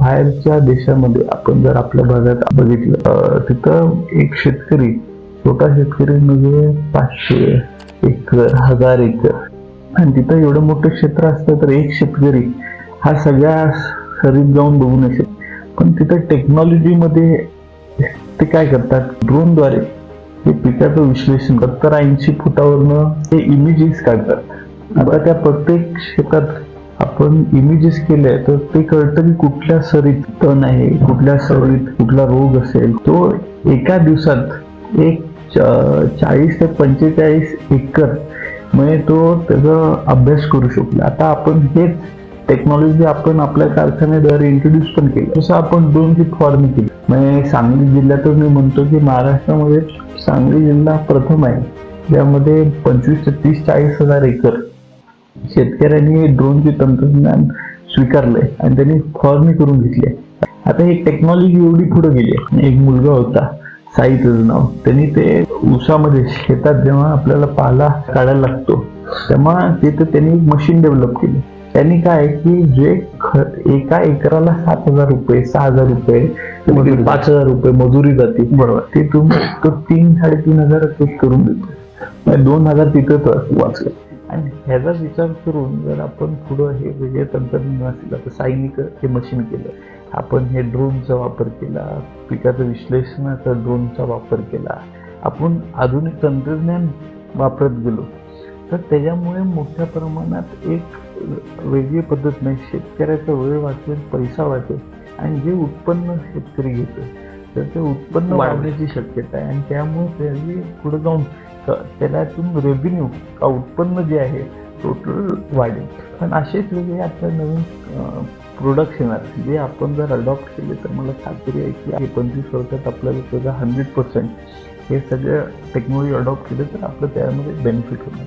बाहेरच्या देशामध्ये आपण जर आपल्या भागात बघितलं तिथं एक शेतकरी छोटा शेतकरी म्हणजे पाचशे एकर हजार एकर. आणि तिथं एवढं मोठं क्षेत्र असतं तर एक शेतकरी हा सगळ्या शरीर जाऊन बघू नाही शकत पण तिथं टेक्नॉलॉजीमध्ये ते काय करतात? ड्रोनद्वारे हे पिकाचं विश्लेषण सत्तर ऐंशी फुटावरनं ते इमेजेस काढतात. आता त्या प्रत्येक शेतात आपण इमेजेस केले तर ते कळतं की कुठल्या सरीत तण आहे कुठल्या सरीत कुठला रोग असेल. तो एका दिवसात एक चाळीस ते पंचेचाळीस एकर म्हणजे तो त्याचा अभ्यास करू शकतो. आता आपण हेच टेक्नॉलॉजी आपण आपल्या कारखान्याद्वारे इंट्रोड्यूस पण केली तसं आपण दोन की फॉर्म केली. म्हणजे सांगली जिल्ह्यातच मी म्हणतो की महाराष्ट्रामध्ये सांगली जिल्हा प्रथम आहे. ज्यामध्ये पंचवीस ते तीस चाळीस हजार एकर शेतकऱ्यांनी ड्रोनचे तंत्रज्ञान स्वीकारलंय आणि त्यांनी फवारणी करून घेतली आता ही टेक्नॉलॉजी एवढी पुढे गेली आहे. एक मुलगा होता साई त्याचं नाव. त्यांनी ते ऊसामध्ये शेतात जेव्हा आपल्याला पाला काढायला लागतो तेव्हा तिथं त्यांनी एक मशीन डेव्हलप केली. त्यांनी काय की जे एका एकराला सात हजार रुपये सहा हजार रुपये पाच हजार रुपये मजुरी जाते. बरोबर. ते तुम्ही तो तीन साडेतीन हजार करून देतो. म्हणजे दोन हजार तिथं तर वाचले. आणि ह्याचा विचार करून जर आपण पुढं हे वेगळे तंत्रज्ञान असेल आता सायनिक हे मशीन केलं. आपण हे ड्रोनचा वापर केला पिकाचं विश्लेषणाचा ड्रोनचा वापर केला. आपण आधुनिक तंत्रज्ञान वापरत गेलो. तर त्याच्यामुळे मोठ्या प्रमाणात एक वेगळी पद्धत नाही. शेतकऱ्याचा वेळ वाचेल पैसा वाचेल. आणि जे उत्पन्न शेतकरी घेतो तर ते उत्पन्न. वाढण्याची शक्यता आहे. आणि त्यामुळे त्याची पुढे जाऊन त्याच्यातून रेव्हेन्यू का उत्पन्न जे आहे टोटल वाढेल. पण असेच वेगळे आता नवीन प्रोडक्ट्स येणार. जे आपण जर अडॉप्ट केले तर मला खात्री आहे की पंचवीस वर्षात आपल्याला त्याचा हंड्रेड पर्सेंट हे सगळं टेक्नॉलॉजी अडॉप्ट केलं तर आपलं त्यामध्ये बेनिफिट होणार.